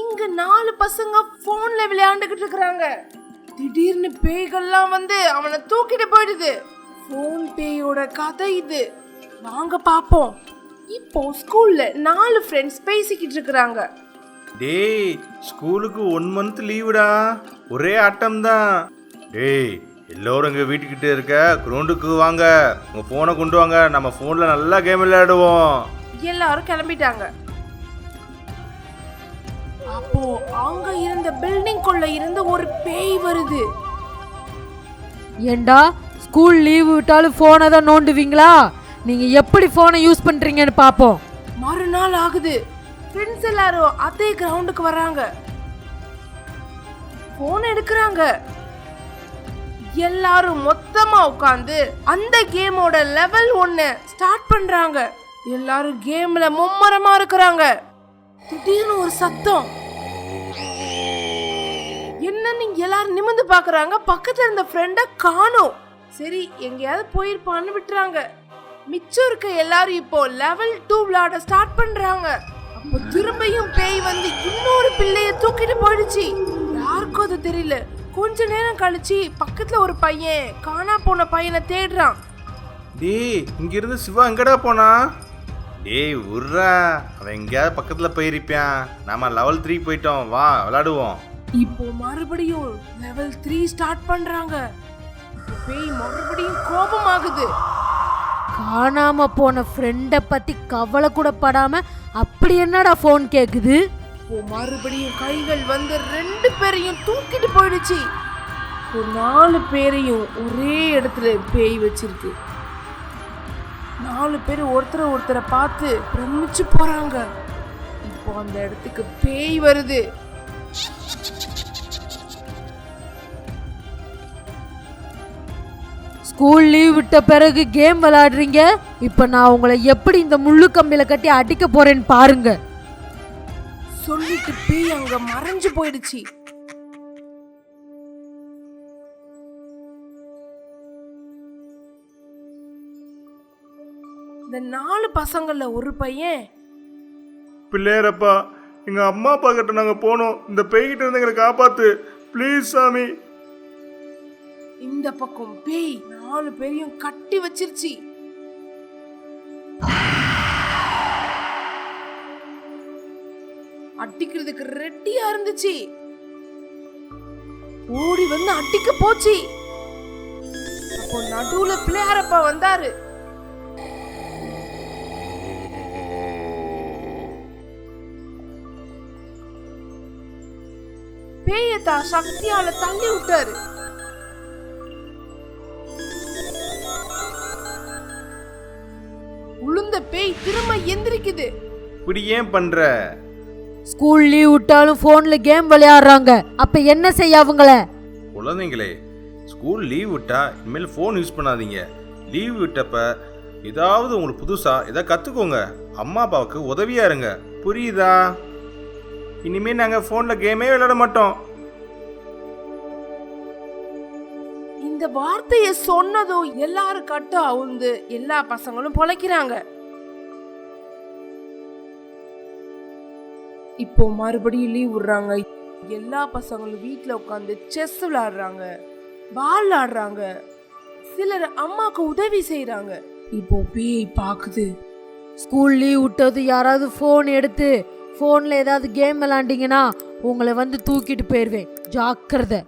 இங்க நாலு பசங்க போன்ல விளையாண்டுகிட்டு இருக்காங்க திடீர்னு பேய்கள்லாம் வந்து அவனை தூக்கிட்டு போயிடுது. போன் பேயோட கதை இது. வாங்க பாப்போம். இப்போ ஸ்கூல்ல நாலு ஃப்ரெண்ட்ஸ் பேசிக்கிட்டு இருக்கிறாங்க. டேய் ஸ்கூலுக்கு ஒன் மந்த் லீவுடா ஒரே ஆட்டம் தான் டேய் எல்லோரும் எங்கள் வீட்டுக்கிட்ட இருக்க கிரவுண்டுக்கு வாங்க. உங்கள் ஃபோனை கொண்டு வாங்க. நம்ம ஃபோனில் நல்லா கேம் விளையாடுவோம். எல்லாரும் கிளம்பிட்டாங்க. அப்போ அங்க இருந்த பில்டிங்குள்ள இருந்து ஒரு பேய் வருது. ஏண்டா ஸ்கூல் லீவு விட்டாலும் ஃபோனை தான் நோண்டுவீங்களா? நீங்க எப்படி ஃபோனை யூஸ் பண்றீங்கன்னு பாப்போம். மறுநாள் ஆகுது. ஃப்ரெண்ட்ஸ் எல்லாரும் அதே கிரவுண்டுக்கு வராங்க போன் எடுக்கிறாங்க. எல்லாரும் மொத்தமா உட்காந்து அந்த கேமோட லெவல் ஒன்னு ஸ்டார்ட் பண்றாங்க. எல்லாரும் கேம்ல மும்மரமா இருக்கிறாங்க. திடீர்னு ஒரு சத்தம். என்னன்னு எல்லாரும் நிமிந்து பாக்குறாங்க? பக்கத்துல இருந்த ஃப்ரெண்ட காணோம். சரி எங்கேயாவது போயிருப்பான்னு விட்டுறாங்க. மிச்சம் இருக்க எல்லாரும் இப்போ லெவல் டூ விளையாட ஸ்டார்ட் பண்றாங்க. அப்போ திரும்பியும் பேய் வந்து இன்னொரு பிள்ளைய தூக்கிட்டு போயிடுச்சு. யாருக்கும் அது தெரியல. கொஞ்ச நேரம் கழிச்சு பக்கத்துல ஒரு பையன் காணா போன பையனை தேடுறான். டேய் இங்கிருந்து சிவா எங்கடா போனா? டேய் உர்றா. அவன் எங்கேயாவது பக்கத்தில் போயிருப்பான் நாம லெவல் த்ரீ போயிட்டோம். வா விளாடுவோம் இப்போ மறுபடியும் லெவல் த்ரீ ஸ்டார்ட் பண்றாங்க. பேய் மறுபடியும் கோபமாகுது. காணாம போன ஃப்ரெண்டை பத்தி கவலை கூட படாம அப்படி என்னடா ஃபோன் கேக்குது? இப்போ மறுபடியும் கைகள் வந்து ரெண்டு பேரையும் தூக்கிட்டு போயிடுச்சு. இப்போ நாலு பேரையும் ஒரே இடத்துல பேய் வச்சிருக்கு. நாலு பேர் ஒருத்தரை ஒருத்தரை பார்த்து பிரமிச்சு போறாங்க. இப்போ அந்த இடத்துக்கு பேய் வருது. ஸ்கூல் லீவ் விட்ட பிறகு கேம் விளையாடுறீங்க? இப்போ நான் உங்களை எப்படி இந்த முள்ளு கம்பியில கட்டி அடிக்க போறேன்னு பாருங்க. சொல்லிட்டு பேய் அங்க மறைஞ்சு போயிடுச்சு. இந்த நாலு பசங்கள்ல ஒரு பையன். பிள்ளையரப்பா எங்கள் அம்மா அப்பா கிட்ட நாங்கள் போனோம். இந்த பேய்கிட்ட இருந்து எங்களை காப்பாத்து. ப்ளீஸ் சாமி. இந்த பக்கம் பேய் நாலு பேரையும் கட்டி வச்சிருச்சு. அடிக்கிறதுக்கு ரெட்டியா இருந்துச்சு. ஓடி வந்து அடிக்க போச்சு. அப்போ நடுவுல பிள்ளையாரப்பா வந்தாரு. தான் சக்தியால தள்ளி விட்டாரு. உளுந்த பேய் திரும்ப எந்திரிக்குது. இப்படி ஏன் பண்ணுற ஸ்கூல் லீவ் விட்டாலும் ஃபோன்ல கேம் விளையாடுறாங்க. அப்ப என்ன செய்ய அவங்கள? குழந்தைங்களே ஸ்கூல் லீவ் விட்டா இனிமேல் ஃபோன் யூஸ் பண்ணாதீங்க. லீவ் விட்டப்ப ஏதாவது உங்களுக்கு புதுசாக எதாவது கற்றுக்கோங்க அம்மா அப்பாவுக்கு உதவியாக இருங்க. புரியுதா? இனிமேல் நாங்கள் ஃபோனில் கேமே விளையாட மாட்டோம். இந்த வார்த்தைய சொன்னதும் எல்லாரும் கட்டு அவுந்து எல்லா பசங்களும் பொழைக்கிறாங்க. இப்போ மறுபடியும் லீவ் விடுறாங்க. எல்லா பசங்களும் வீட்டில் உட்காந்து செஸ் விளாடுறாங்க. பால் ஆடுறாங்க. சிலர் அம்மாக்கு உதவி செய்கிறாங்க இப்போ பேய் பாக்குது. ஸ்கூல் லீவ் விட்டது யாராவது ஃபோன் எடுத்து ஃபோனில் ஏதாவது கேம் விளாண்டிங்கன்னா உங்களை வந்து தூக்கிட்டு போயிடுவேன் ஜாக்கிரதை.